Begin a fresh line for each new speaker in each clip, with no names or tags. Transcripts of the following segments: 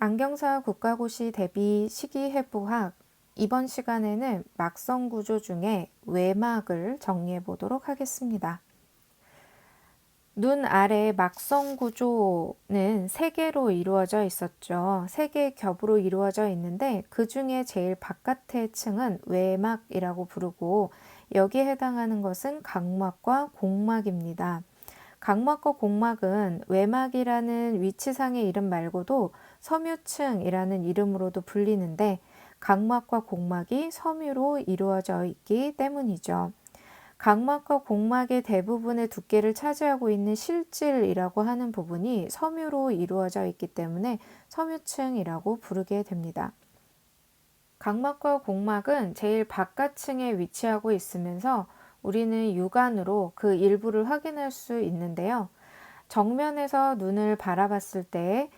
안경사 국가고시 대비 시기해부학 이번 시간에는 막성 구조 중에 외막을 정리해 보도록 하겠습니다. 눈 아래 막성 구조는 세 개로 이루어져 있었죠. 세 개의 겹으로 이루어져 있는데 그 중에 제일 바깥의 층은 외막이라고 부르고 여기에 해당하는 것은 각막과 공막입니다. 각막과 공막은 외막이라는 위치상의 이름 말고도 섬유층이라는 이름으로도 불리는데 각막과 공막이 섬유로 이루어져 있기 때문이죠. 각막과 공막의 대부분의 두께를 차지하고 있는 실질이라고 하는 부분이 섬유로 이루어져 있기 때문에 섬유층이라고 부르게 됩니다. 각막과 공막은 제일 바깥층에 위치하고 있으면서 우리는 육안으로 그 일부를 확인할 수 있는데요. 정면에서 눈을 바라봤을 때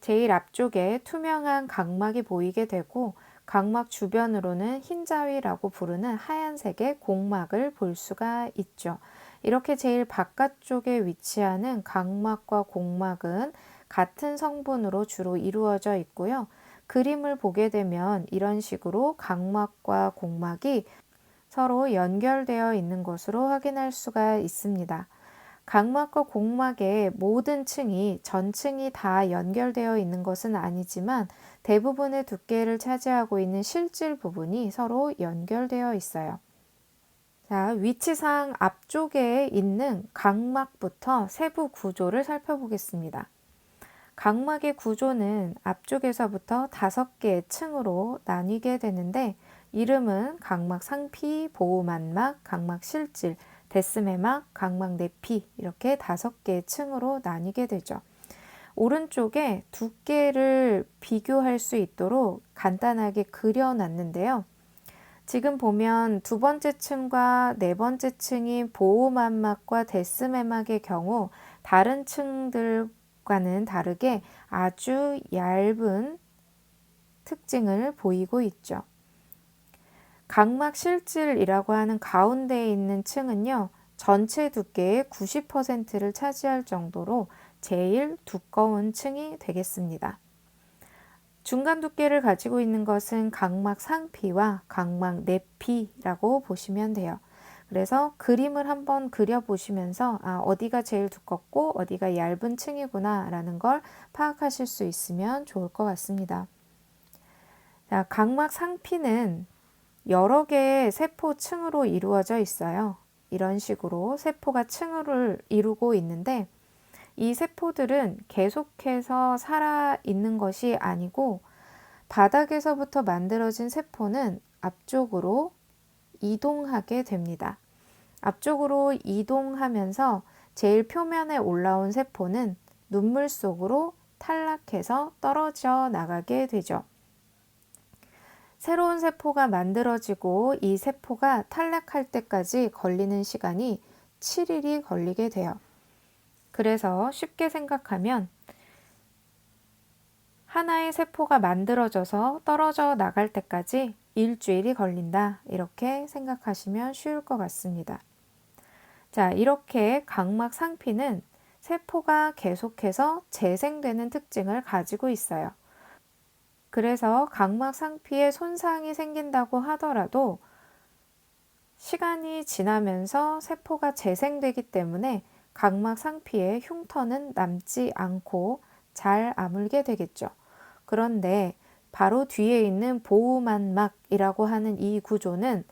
제일 앞쪽에 투명한 각막이 보이게 되고 각막 주변으로는 흰자위라고 부르는 하얀색의 공막을 볼 수가 있죠. 이렇게 제일 바깥쪽에 위치하는 각막과 공막은 같은 성분으로 주로 이루어져 있고요. 그림을 보게 되면 이런 식으로 각막과 공막이 서로 연결되어 있는 것으로 확인할 수가 있습니다. 각막과 공막의 모든 층이 전층이 다 연결되어 있는 것은 아니지만 대부분의 두께를 차지하고 있는 실질 부분이 서로 연결되어 있어요. 자, 위치상 앞쪽에 있는 각막부터 세부 구조를 살펴보겠습니다. 각막의 구조는 앞쪽에서부터 다섯 개의 층으로 나뉘게 되는데 이름은 각막 상피, 보호만막, 각막 실질, 데스매막, 각막 내피 이렇게 다섯 개의 층으로 나뉘게 되죠. 오른쪽에 두께를 비교할 수 있도록 간단하게 그려놨는데요. 지금 보면 두 번째 층과 네 번째 층인 보호만막과 데스매막의 경우 다른 층들과는 다르게 아주 얇은 특징을 보이고 있죠. 각막 실질이라고 하는 가운데에 있는 층은요, 전체 두께의 90%를 차지할 정도로 제일 두꺼운 층이 되겠습니다. 중간 두께를 가지고 있는 것은 각막 상피와 각막 내피라고 보시면 돼요. 그래서 그림을 한번 그려보시면서 아, 어디가 제일 두껍고 어디가 얇은 층이구나 라는 걸 파악하실 수 있으면 좋을 것 같습니다. 자, 각막 상피는 여러 개의 세포 층으로 이루어져 있어요. 이런 식으로 세포가 층을 이루고 있는데 이 세포들은 계속해서 살아 있는 것이 아니고 바닥에서부터 만들어진 세포는 앞쪽으로 이동하게 됩니다. 앞쪽으로 이동하면서 제일 표면에 올라온 세포는 눈물 속으로 탈락해서 떨어져 나가게 되죠. 새로운 세포가 만들어지고 이 세포가 탈락할 때까지 걸리는 시간이 7일이 걸리게 돼요. 그래서 쉽게 생각하면 하나의 세포가 만들어져서 떨어져 나갈 때까지 일주일이 걸린다. 이렇게 생각하시면 쉬울 것 같습니다. 자, 이렇게 각막 상피는 세포가 계속해서 재생되는 특징을 가지고 있어요. 그래서 각막 상피에 손상이 생긴다고 하더라도 시간이 지나면서 세포가 재생되기 때문에 각막 상피에 흉터는 남지 않고 잘 아물게 되겠죠. 그런데 바로 뒤에 있는 보호만막이라고 하는 이 구조는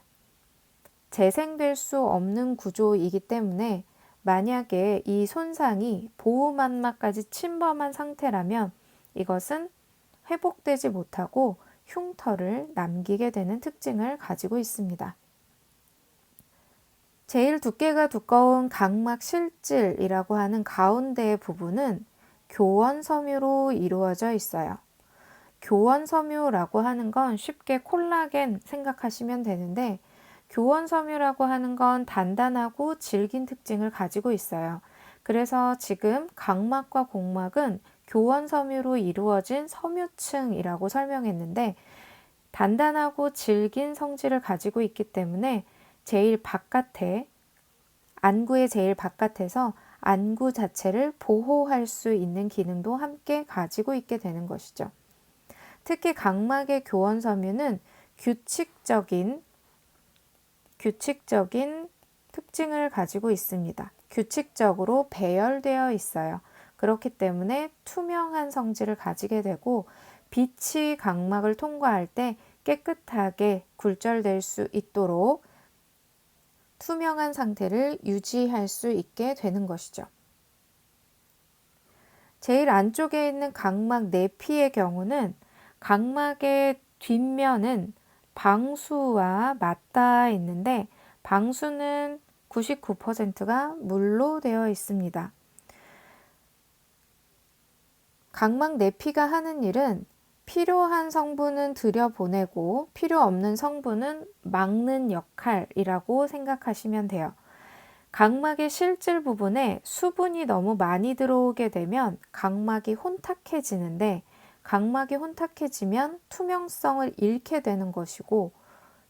재생될 수 없는 구조이기 때문에 만약에 이 손상이 보호만막까지 침범한 상태라면 이것은 회복되지 못하고 흉터를 남기게 되는 특징을 가지고 있습니다. 제일 두께가 두꺼운 각막 실질이라고 하는 가운데의 부분은 교원 섬유로 이루어져 있어요. 교원 섬유라고 하는 건 쉽게 콜라겐 생각하시면 되는데 교원 섬유라고 하는 건 단단하고 질긴 특징을 가지고 있어요. 그래서 지금 각막과 공막은 교원 섬유로 이루어진 섬유층이라고 설명했는데 단단하고 질긴 성질을 가지고 있기 때문에 제일 바깥에 안구의 제일 바깥에서 안구 자체를 보호할 수 있는 기능도 함께 가지고 있게 되는 것이죠. 특히 각막의 교원 섬유는 규칙적인 규칙적인 특징을 가지고 있습니다. 규칙적으로 배열되어 있어요. 그렇기 때문에 투명한 성질을 가지게 되고 빛이 각막을 통과할 때 깨끗하게 굴절될 수 있도록 투명한 상태를 유지할 수 있게 되는 것이죠. 제일 안쪽에 있는 각막 내피의 경우는 각막의 뒷면은 방수와 맞닿아 있는데 방수는 99%가 물로 되어 있습니다. 각막 내피가 하는 일은 필요한 성분은 들여보내고 필요 없는 성분은 막는 역할이라고 생각하시면 돼요. 각막의 실질 부분에 수분이 너무 많이 들어오게 되면 각막이 혼탁해지는데 각막이 혼탁해지면 투명성을 잃게 되는 것이고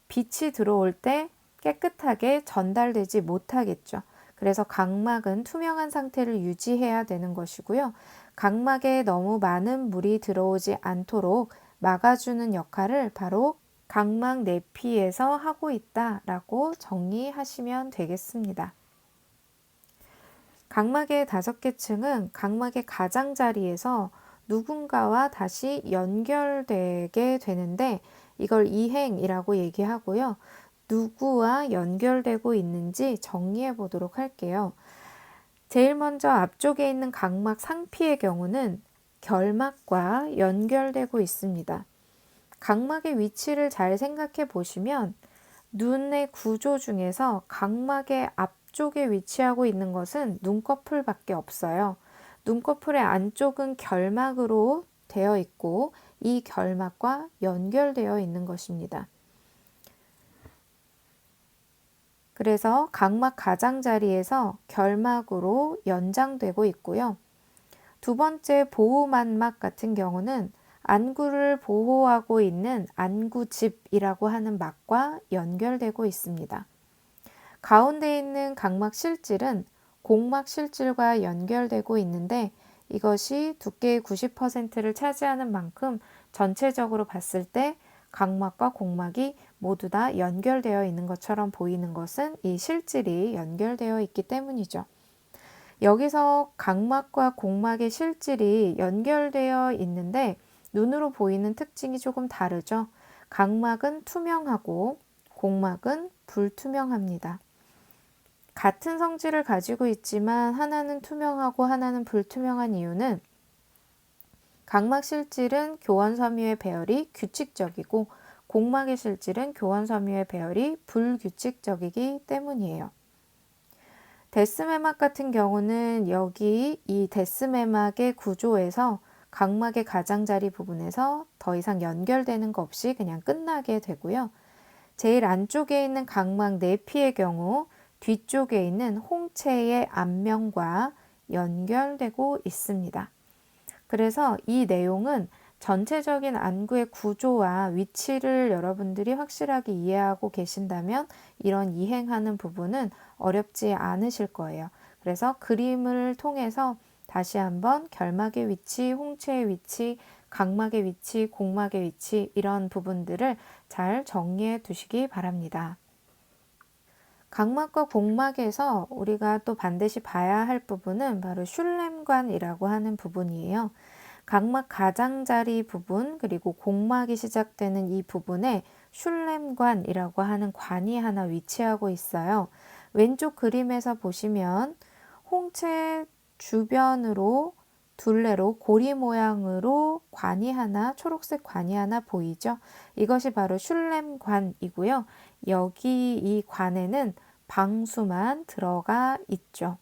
빛이 들어올 때 깨끗하게 전달되지 못하겠죠. 그래서 각막은 투명한 상태를 유지해야 되는 것이고요. 각막에 너무 많은 물이 들어오지 않도록 막아주는 역할을 바로 각막 내피에서 하고 있다라고 정리하시면 되겠습니다. 각막의 다섯 개 층은 각막의 가장자리에서 누군가와 다시 연결되게 되는데 이걸 이행이라고 얘기하고요. 누구와 연결되고 있는지 정리해 보도록 할게요. 제일 먼저 앞쪽에 있는 각막 상피의 경우는 결막과 연결되고 있습니다. 각막의 위치를 잘 생각해 보시면 눈의 구조 중에서 각막의 앞쪽에 위치하고 있는 것은 눈꺼풀밖에 없어요. 눈꺼풀의 안쪽은 결막으로 되어 있고 이 결막과 연결되어 있는 것입니다. 그래서 각막 가장자리에서 결막으로 연장되고 있고요. 두 번째 보호만막 같은 경우는 안구를 보호하고 있는 안구집이라고 하는 막과 연결되고 있습니다. 가운데 있는 각막 실질은 공막 실질과 연결되고 있는데 이것이 두께의 90%를 차지하는 만큼 전체적으로 봤을 때 각막과 공막이 모두 다 연결되어 있는 것처럼 보이는 것은 이 실질이 연결되어 있기 때문이죠. 여기서 각막과 공막의 실질이 연결되어 있는데 눈으로 보이는 특징이 조금 다르죠. 각막은 투명하고 공막은 불투명합니다. 같은 성질을 가지고 있지만 하나는 투명하고 하나는 불투명한 이유는 각막 실질은 교원 섬유의 배열이 규칙적이고 공막의 실질은 교원 섬유의 배열이 불규칙적이기 때문이에요. 데스매막 같은 경우는 여기 이 데스매막의 구조에서 각막의 가장자리 부분에서 더 이상 연결되는 거 없이 그냥 끝나게 되고요. 제일 안쪽에 있는 각막 내피의 경우 뒤쪽에 있는 홍채의 앞면과 연결되고 있습니다. 그래서 이 내용은 전체적인 안구의 구조와 위치를 여러분들이 확실하게 이해하고 계신다면 이런 이행하는 부분은 어렵지 않으실 거예요. 그래서 그림을 통해서 다시 한번 결막의 위치, 홍채의 위치, 각막의 위치, 공막의 위치 이런 부분들을 잘 정리해 두시기 바랍니다. 각막과 공막에서 우리가 또 반드시 봐야 할 부분은 바로 슐렘관이라고 하는 부분이에요. 각막 가장자리 부분 그리고 공막이 시작되는 이 부분에 슐렘관이라고 하는 관이 하나 위치하고 있어요. 왼쪽 그림에서 보시면 홍채 주변으로 둘레로 고리 모양으로 관이 하나 초록색 관이 하나 보이죠? 이것이 바로 슐렘관이고요. 여기 이 관에는 방수만 들어가 있죠.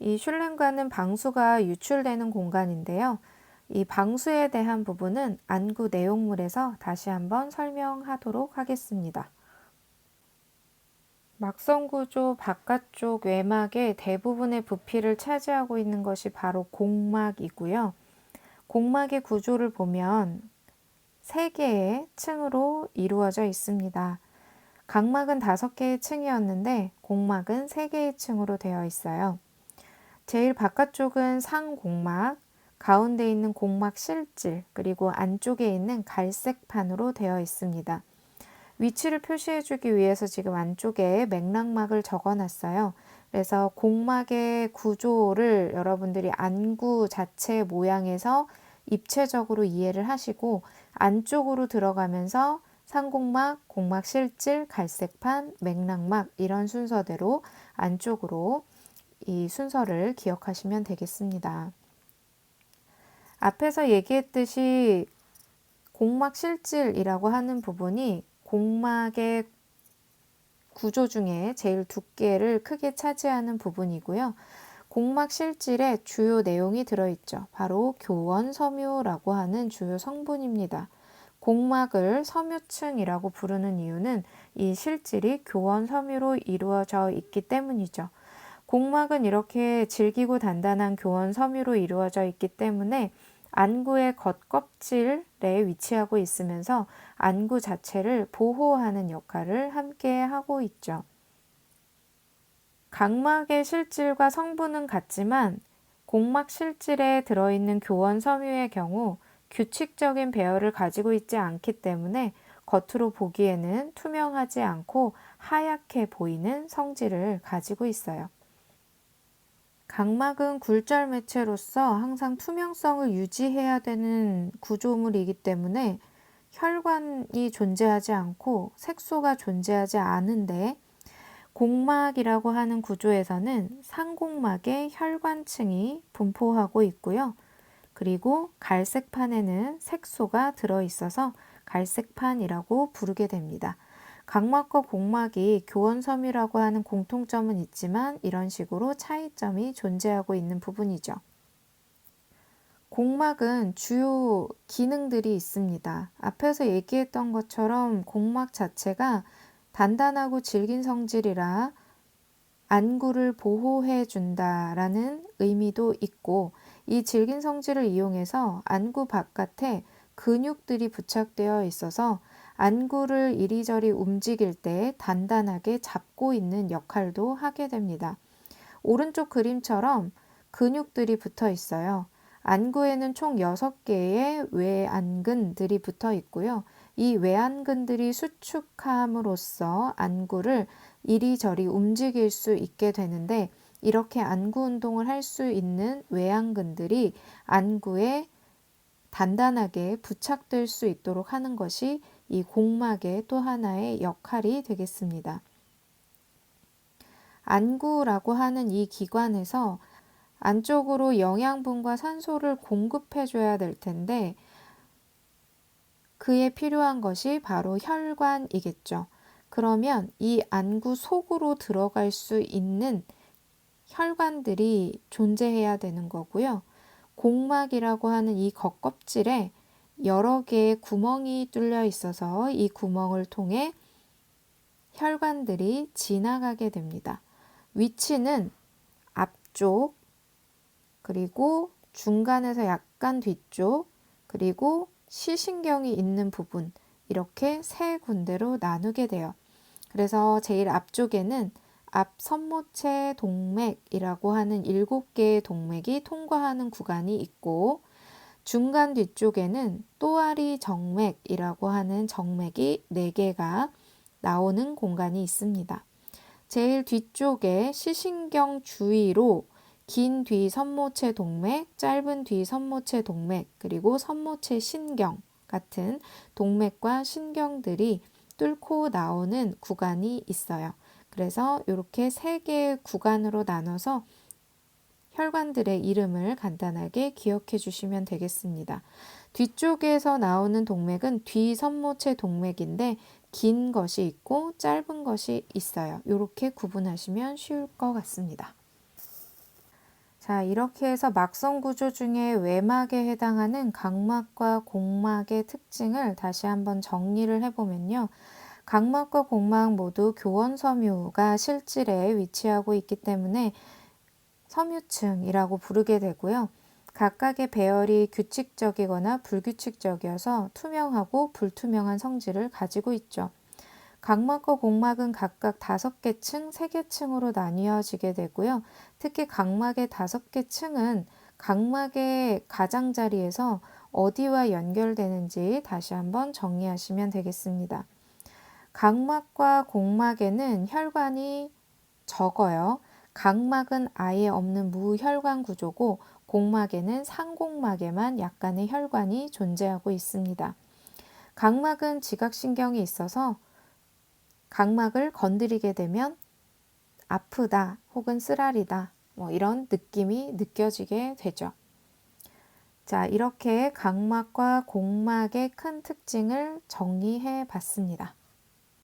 이 슐렘관은 방수가 유출되는 공간인데요. 이 방수에 대한 부분은 안구 내용물에서 다시 한번 설명하도록 하겠습니다. 막성 구조 바깥쪽 외막의 대부분의 부피를 차지하고 있는 것이 바로 공막이고요. 공막의 구조를 보면 세 개의 층으로 이루어져 있습니다. 각막은 다섯 개의 층이었는데 공막은 세 개의 층으로 되어 있어요. 제일 바깥쪽은 상공막, 가운데 있는 공막 실질, 그리고 안쪽에 있는 갈색판으로 되어 있습니다. 위치를 표시해 주기 위해서 지금 안쪽에 맥락막을 적어 놨어요. 그래서 공막의 구조를 여러분들이 안구 자체 모양에서 입체적으로 이해를 하시고 안쪽으로 들어가면서 상공막, 공막 실질, 갈색판, 맥락막 이런 순서대로 안쪽으로 이 순서를 기억하시면 되겠습니다. 앞에서 얘기했듯이 공막 실질이라고 하는 부분이 공막의 구조 중에 제일 두께를 크게 차지하는 부분이고요. 공막 실질에 주요 내용이 들어있죠. 바로 교원 섬유라고 하는 주요 성분입니다. 공막을 섬유층이라고 부르는 이유는 이 실질이 교원 섬유로 이루어져 있기 때문이죠. 공막은 이렇게 질기고 단단한 교원 섬유로 이루어져 있기 때문에 안구의 겉껍질에 위치하고 있으면서 안구 자체를 보호하는 역할을 함께 하고 있죠. 각막의 실질과 성분은 같지만 공막 실질에 들어있는 교원 섬유의 경우 규칙적인 배열을 가지고 있지 않기 때문에 겉으로 보기에는 투명하지 않고 하얗게 보이는 성질을 가지고 있어요. 각막은 굴절 매체로서 항상 투명성을 유지해야 되는 구조물이기 때문에 혈관이 존재하지 않고 색소가 존재하지 않은데 공막이라고 하는 구조에서는 상공막에 혈관층이 분포하고 있고요. 그리고 갈색판에는 색소가 들어 있어서 갈색판이라고 부르게 됩니다. 각막과 공막이 교원섬이라고 하는 공통점은 있지만 이런 식으로 차이점이 존재하고 있는 부분이죠. 공막은 주요 기능들이 있습니다. 앞에서 얘기했던 것처럼 공막 자체가 단단하고 질긴 성질이라 안구를 보호해 준다라는 의미도 있고 이 질긴 성질을 이용해서 안구 바깥에 근육들이 부착되어 있어서 안구를 이리저리 움직일 때 단단하게 잡고 있는 역할도 하게 됩니다. 오른쪽 그림처럼 근육들이 붙어 있어요. 안구에는 총 6개의 외안근들이 붙어 있고요. 이 외안근들이 수축함으로써 안구를 이리저리 움직일 수 있게 되는데 이렇게 안구 운동을 할 수 있는 외안근들이 안구에 단단하게 부착될 수 있도록 하는 것이 이 공막의 또 하나의 역할이 되겠습니다. 안구라고 하는 이 기관에서 안쪽으로 영양분과 산소를 공급해 줘야 될 텐데 그에 필요한 것이 바로 혈관이겠죠. 그러면 이 안구 속으로 들어갈 수 있는 혈관들이 존재해야 되는 거고요. 공막이라고 하는 이 겉껍질에 여러 개의 구멍이 뚫려 있어서 이 구멍을 통해 혈관들이 지나가게 됩니다. 위치는 앞쪽, 그리고 중간에서 약간 뒤쪽, 그리고 시신경이 있는 부분, 이렇게 세 군데로 나누게 돼요. 그래서 제일 앞쪽에는 앞 선모체 동맥이라고 하는 일곱 개의 동맥이 통과하는 구간이 있고, 중간 뒤쪽에는 또아리 정맥이라고 하는 정맥이 4개가 나오는 공간이 있습니다. 제일 뒤쪽에 시신경 주위로 긴 뒤 선모체 동맥, 짧은 뒤 선모체 동맥, 그리고 선모체 신경 같은 동맥과 신경들이 뚫고 나오는 구간이 있어요. 그래서 이렇게 세 개의 구간으로 나눠서 혈관들의 이름을 간단하게 기억해 주시면 되겠습니다. 뒤쪽에서 나오는 동맥은 뒤선모체 동맥인데 긴 것이 있고 짧은 것이 있어요. 이렇게 구분하시면 쉬울 것 같습니다. 자, 이렇게 해서 막성 구조 중에 외막에 해당하는 각막과 공막의 특징을 다시 한번 정리를 해보면요. 각막과 공막 모두 교원 섬유가 실질에 위치하고 있기 때문에 섬유층이라고 부르게 되고요. 각각의 배열이 규칙적이거나 불규칙적이어서 투명하고 불투명한 성질을 가지고 있죠. 각막과 공막은 각각 다섯 개 층, 세 개 층으로 나뉘어지게 되고요. 특히 각막의 다섯 개 층은 각막의 가장자리에서 어디와 연결되는지 다시 한번 정리하시면 되겠습니다. 각막과 공막에는 혈관이 적어요. 각막은 아예 없는 무혈관 구조고 공막에는 상공막에만 약간의 혈관이 존재하고 있습니다. 각막은 지각신경이 있어서 각막을 건드리게 되면 아프다 혹은 쓰라리다 뭐 이런 느낌이 느껴지게 되죠. 자, 이렇게 각막과 공막의 큰 특징을 정리해 봤습니다.